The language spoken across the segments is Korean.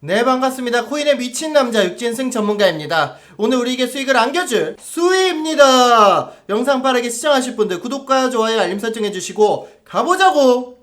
네 반갑습니다. 코인의 미친 남자 육진승 전문가입니다. 오늘 우리에게 수익을 안겨줄 수희입니다. 영상 빠르게 시청하실 분들 구독과 좋아요 알림 설정 해 주시고 가보자고.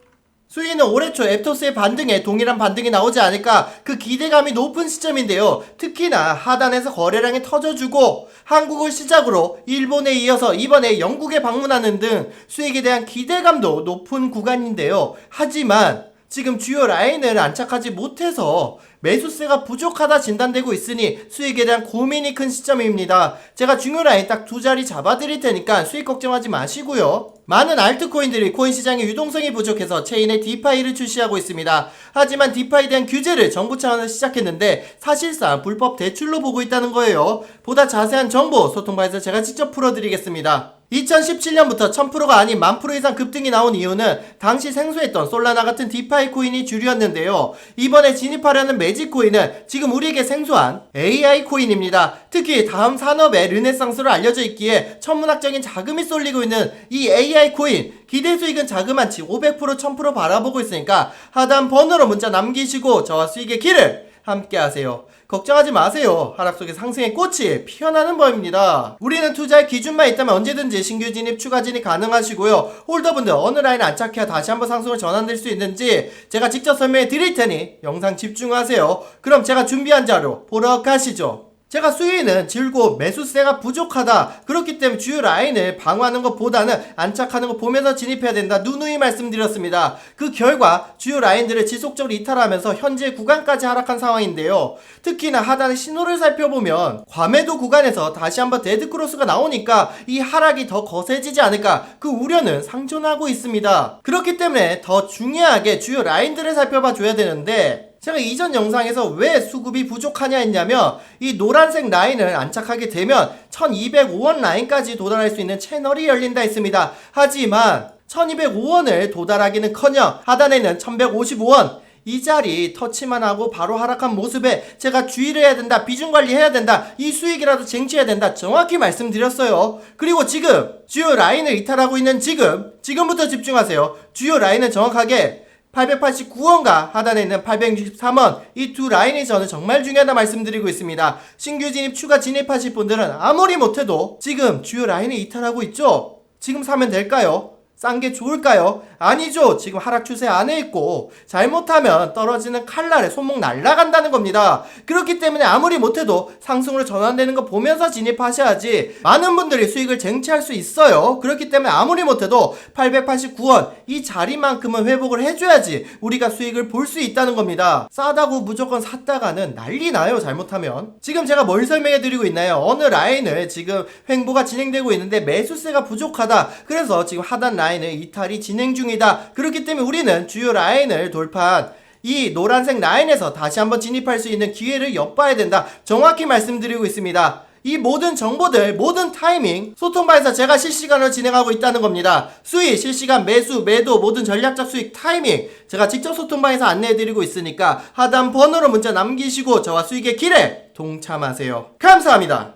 수희는 올해 초 앱토스의 반등에 동일한 반등이 나오지 않을까 그 기대감이 높은 시점인데요. 특히나 하단에서 거래량이 터져주고 한국을 시작으로 일본에 이어서 이번에 영국에 방문하는 등 수익에 대한 기대감도 높은 구간인데요. 하지만 지금 주요 라인을 안착하지 못해서 매수세가 부족하다 진단되고 있으니 수익에 대한 고민이 큰 시점입니다. 제가 중요 라인 딱 두 자리 잡아드릴 테니까 수익 걱정하지 마시고요. 많은 알트코인들이 코인 시장의 유동성이 부족해서 체인의 디파이를 출시하고 있습니다. 하지만 디파이에 대한 규제를 정부 차원에서 시작했는데 사실상 불법 대출로 보고 있다는 거예요. 보다 자세한 정보 소통방에서 제가 직접 풀어드리겠습니다. 2017년부터 1000%가 아닌 1000% 이상 급등이 나온 이유는 당시 생소했던 솔라나 같은 디파이 코인이 주류였는데요. 이번에 진입하려는 매직 코인은 지금 우리에게 생소한 AI 코인입니다. 특히 다음 산업의 르네상스로 알려져 있기에 천문학적인 자금이 쏠리고 있는 이 AI 코인 기대 수익은 자그만치 500% 1000% 바라보고 있으니까 하단 번호로 문자 남기시고 저와 수익의 길을 함께 하세요. 걱정하지 마세요. 하락 속에 상승의 꽃이 피어나는 법입니다. 우리는 투자의 기준만 있다면 언제든지 신규 진입, 추가 진입 가능하시고요. 홀더분들 어느 라인 안착해야 다시 한번 상승을 전환될 수 있는지 제가 직접 설명해 드릴 테니 영상 집중하세요. 그럼 제가 준비한 자료 보러 가시죠. 제가 수위는 질고 매수세가 부족하다. 그렇기 때문에 주요 라인을 방어하는 것보다는 안착하는 거 보면서 진입해야 된다. 누누이 말씀드렸습니다. 그 결과 주요 라인들을 지속적으로 이탈하면서 현재 구간까지 하락한 상황인데요. 특히나 하단의 신호를 살펴보면 과매도 구간에서 다시 한번 데드크로스가 나오니까 이 하락이 더 거세지지 않을까 그 우려는 상존하고 있습니다. 그렇기 때문에 더 중요하게 주요 라인들을 살펴봐 줘야 되는데 제가 이전 영상에서 왜 수급이 부족하냐 했냐면 이 노란색 라인을 안착하게 되면 1205원 라인까지 도달할 수 있는 채널이 열린다 했습니다. 하지만 1205원을 도달하기는 커녕 하단에는 1155원 이 자리 터치만 하고 바로 하락한 모습에 제가 주의를 해야 된다 비중 관리해야 된다 이 수익이라도 쟁취해야 된다 정확히 말씀드렸어요 그리고 지금 주요 라인을 이탈하고 있는 지금 지금부터 집중하세요 주요 라인은 정확하게 889원과 하단에 있는 863원 이 두 라인이 저는 정말 중요하다 말씀드리고 있습니다. 신규 진입 추가 진입하실 분들은 아무리 못해도 지금 주요 라인을 이탈하고 있죠. 지금 사면 될까요? 싼 게 좋을까요? 아니죠. 지금 하락 추세 안에 있고 잘못하면 떨어지는 칼날에 손목 날아간다는 겁니다. 그렇기 때문에 아무리 못해도 상승으로 전환되는 거 보면서 진입하셔야지 많은 분들이 수익을 쟁취할 수 있어요. 그렇기 때문에 아무리 못해도 889원 이 자리만큼은 회복을 해줘야지 우리가 수익을 볼 수 있다는 겁니다. 싸다고 무조건 샀다가는 난리 나요. 잘못하면. 지금 제가 뭘 설명해 드리고 있나요? 어느 라인을 지금 횡보가 진행되고 있는데 매수세가 부족하다. 그래서 지금 하단 라인 을 이탈이 진행 중이다. 그렇기 때문에 우리는 주요 라인을 돌파한 이 노란색 라인에서 다시 한번 진입할 수 있는 기회를 엿봐야 된다. 정확히 말씀드리고 있습니다. 이 모든 정보들, 모든 타이밍, 소통방에서 제가 실시간으로 진행하고 있다는 겁니다. 수익, 실시간 매수, 매도, 모든 전략적 수익 타이밍, 제가 직접 소통방에서 안내해드리고 있으니까 하단 번호로 문자 남기시고 저와 수익의 길에 동참하세요. 감사합니다.